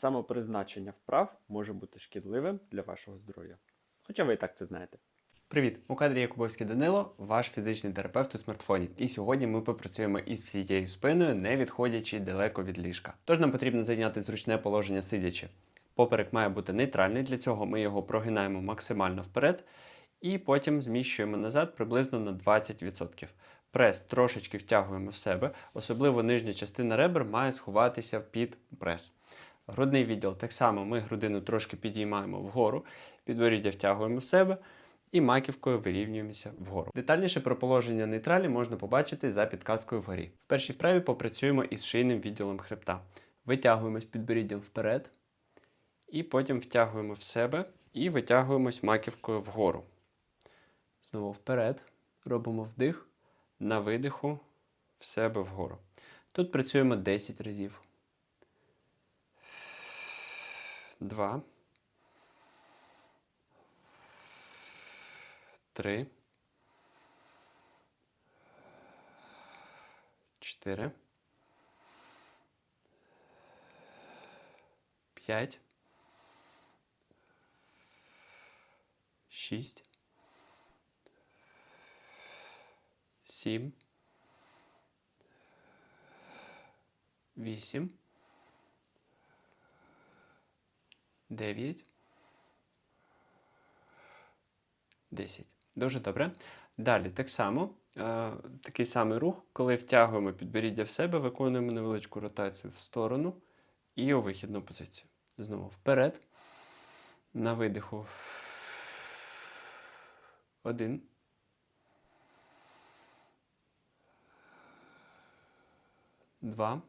самопризначення вправ може бути шкідливим для вашого здоров'я. Хоча ви і так це знаєте. Привіт! У кадрі Якубовський Данило, ваш фізичний терапевт у смартфоні. І сьогодні ми попрацюємо із всією спиною, не відходячи далеко від ліжка. Тож нам потрібно зайняти зручне положення сидячи. Поперек має бути нейтральний, для цього ми його прогинаємо максимально вперед і потім зміщуємо назад приблизно на 20%. Прес трошечки втягуємо в себе, особливо нижня частина ребер має сховатися під прес. Грудний відділ так само ми грудину трошки підіймаємо вгору, підборіддя втягуємо в себе і маківкою вирівнюємося вгору. Детальніше про положення нейтралі можна побачити за підказкою вгорі. В першій вправі попрацюємо із шийним відділом хребта. Витягуємось підборіддям вперед, і потім втягуємо в себе і витягуємось маківкою вгору. Знову вперед. Робимо вдих, на видиху в себе вгору. Тут працюємо 10 разів. Два. Три. Чотири. П'ять. Шість. Сім. Вісім. Дев'ять. Десять. Дуже добре. Далі так само, е, такий самий рух, коли втягуємо підборіддя в себе, виконуємо невеличку ротацію в сторону і у вихідну позицію. Знову вперед. На видиху. Один. Два.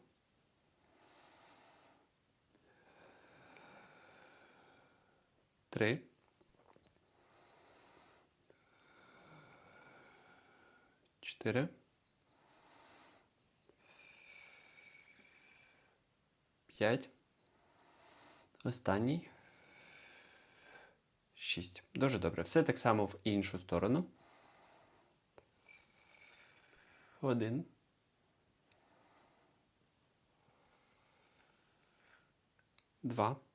Три. Чотири. П'ять. Останній. Шість. Дуже добре. Все так само в іншу сторону. Один. Два.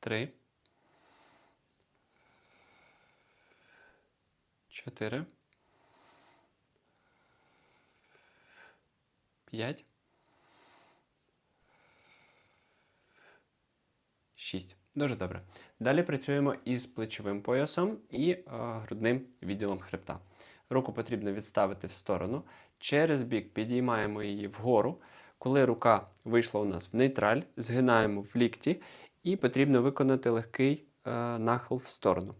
Три. Чотири. П'ять. Шість. Дуже добре. Далі працюємо із плечовим поясом і е, грудним відділом хребта. Руку потрібно відставити в сторону. Через бік підіймаємо її вгору. Коли рука вийшла у нас в нейтраль, згинаємо в лікті і потрібно виконати легкий е, нахил в сторону.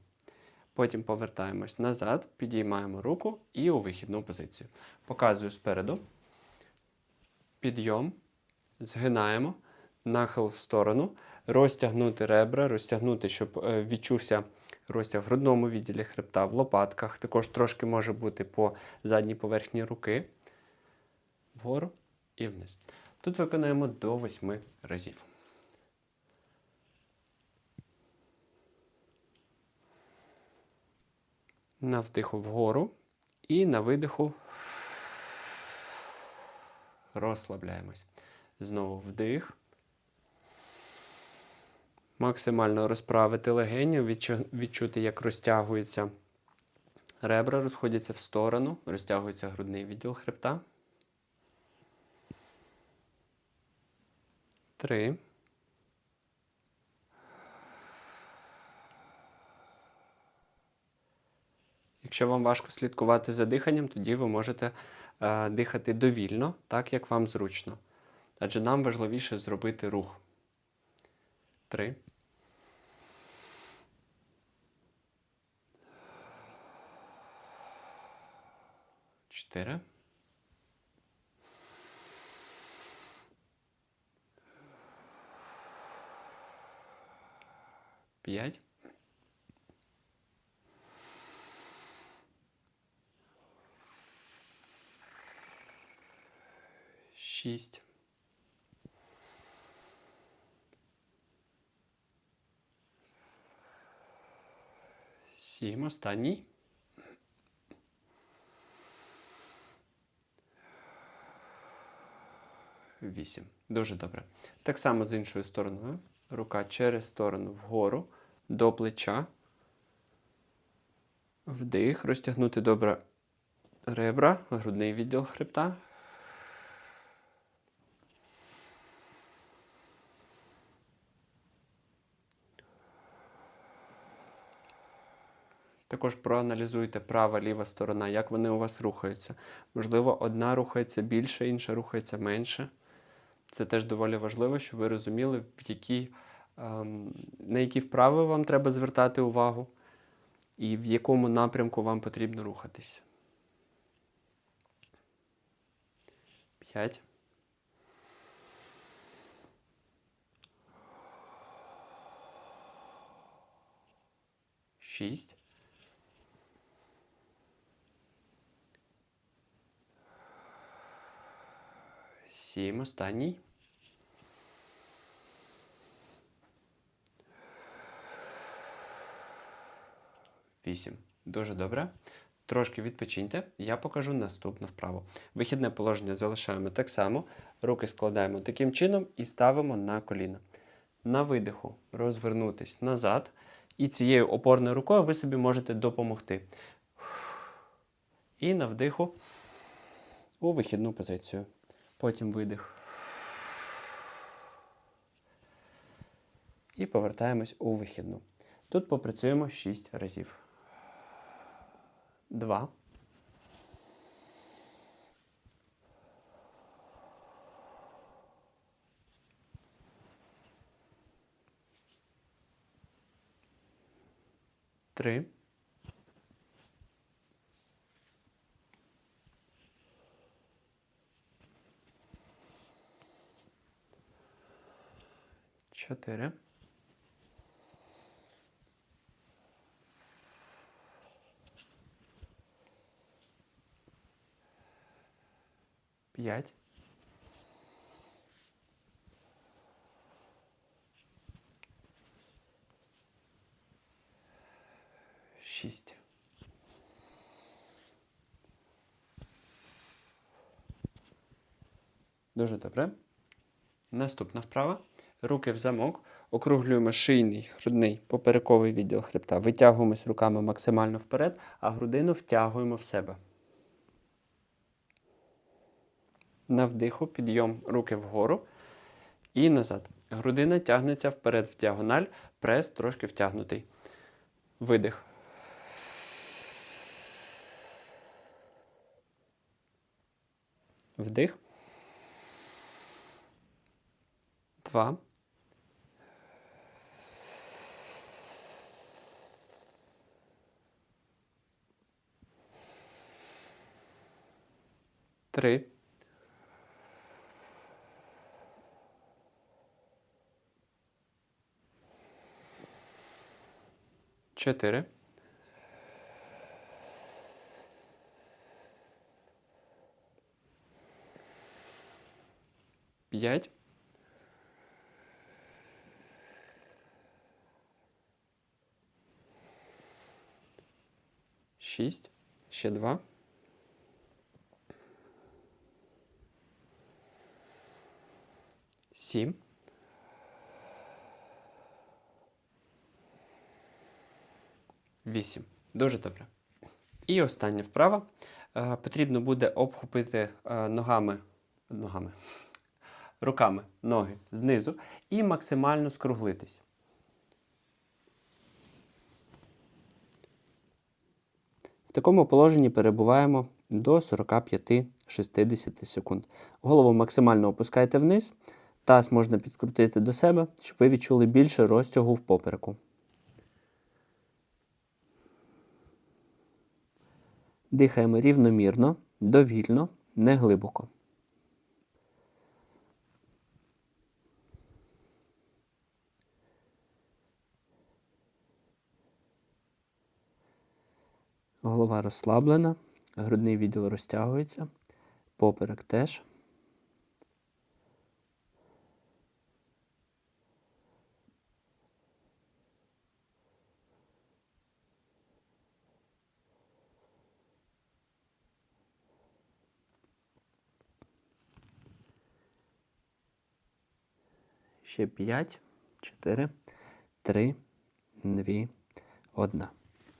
Потім повертаємось назад, підіймаємо руку і у вихідну позицію. Показую спереду. Підйом, згинаємо, нахил в сторону, розтягнути ребра, розтягнути, щоб е, відчувся розтяг в грудному відділі хребта, в лопатках. Також трошки може бути по задній поверхні руки. Вгору і вниз. Тут виконуємо до 8 разів. На вдиху вгору і на видиху розслабляємось. Знову вдих. Максимально розправити легені, відчути, як розтягуються ребра, розходяться в сторону, розтягується грудний відділ хребта. Три. Якщо вам важко слідкувати за диханням, тоді ви можете е, дихати довільно, так як вам зручно. Адже нам важливіше зробити рух. Три. Чотири. П'ять. Шість. Сім. Останній. 8. Дуже добре. Так само з іншою стороною. Рука через сторону вгору до плеча. Вдих. Розтягнути добре ребра, грудний відділ хребта. Також проаналізуйте права, ліва сторона, як вони у вас рухаються. Можливо, одна рухається більше, інша рухається менше. Це теж доволі важливо, щоб ви розуміли, в які, ем, на які вправи вам треба звертати увагу і в якому напрямку вам потрібно рухатись. 5. Шість. Сім. Останній. Вісім. Дуже добре. Трошки відпочиньте, я покажу наступну вправу. Вихідне положення залишаємо так само. Руки складаємо таким чином і ставимо на коліна. На видиху розвернутись назад. І цією опорною рукою ви собі можете допомогти. І на вдиху у вихідну позицію. Потім видих. І повертаємось у вихідну. Тут попрацюємо 6 разів. Два. Три. Чотири. П'ять. Шість. Дуже добре. Наступна вправа. Руки в замок. Округлюємо шийний, грудний, поперековий відділ хребта. Витягуємось руками максимально вперед, а грудину втягуємо в себе. На вдиху підйом руки вгору і назад. Грудина тягнеться вперед в діагональ, прес трошки втягнутий. Видих. Вдих. Два. Три. Чотири. П'ять. Шість. Ще два. Сім. Вісім. Дуже добре. І остання вправа. Е, потрібно буде обхопити е, ногами, ногами, руками ноги знизу і максимально скруглитись. В такому положенні перебуваємо до 45-60 секунд. Голову максимально опускайте вниз, таз можна підкрутити до себе, щоб ви відчули більше розтягу в попереку. Дихаємо рівномірно, довільно, не глибоко. Голова розслаблена, грудний відділ розтягується, поперек теж. Ще 5, 4, 3, 2, 1.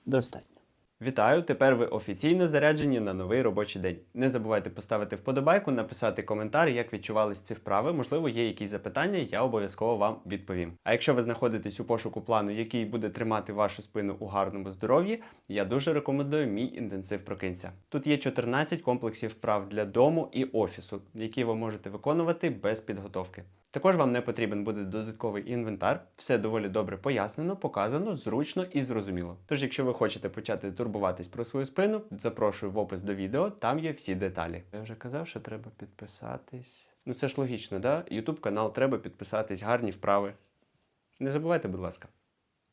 Достатньо. Вітаю! Тепер ви офіційно заряджені на новий робочий день. Не забувайте поставити вподобайку, написати коментар, як відчувались ці вправи. Можливо, є якісь запитання, я обов'язково вам відповім. А якщо ви знаходитесь у пошуку плану, який буде тримати вашу спину у гарному здоров'ї, я дуже рекомендую мій інтенсив прокинься. Тут є 14 комплексів вправ для дому і офісу, які ви можете виконувати без підготовки. Також вам не потрібен буде додатковий інвентар, все доволі добре пояснено, показано, зручно і зрозуміло. Тож, якщо ви хочете почати турбуватись про свою спину, запрошую в опис до відео, там є всі деталі. Я вже казав, що треба підписатись. Ну це ж логічно, да? Ютуб канал треба підписатись, гарні вправи. Не забувайте, будь ласка.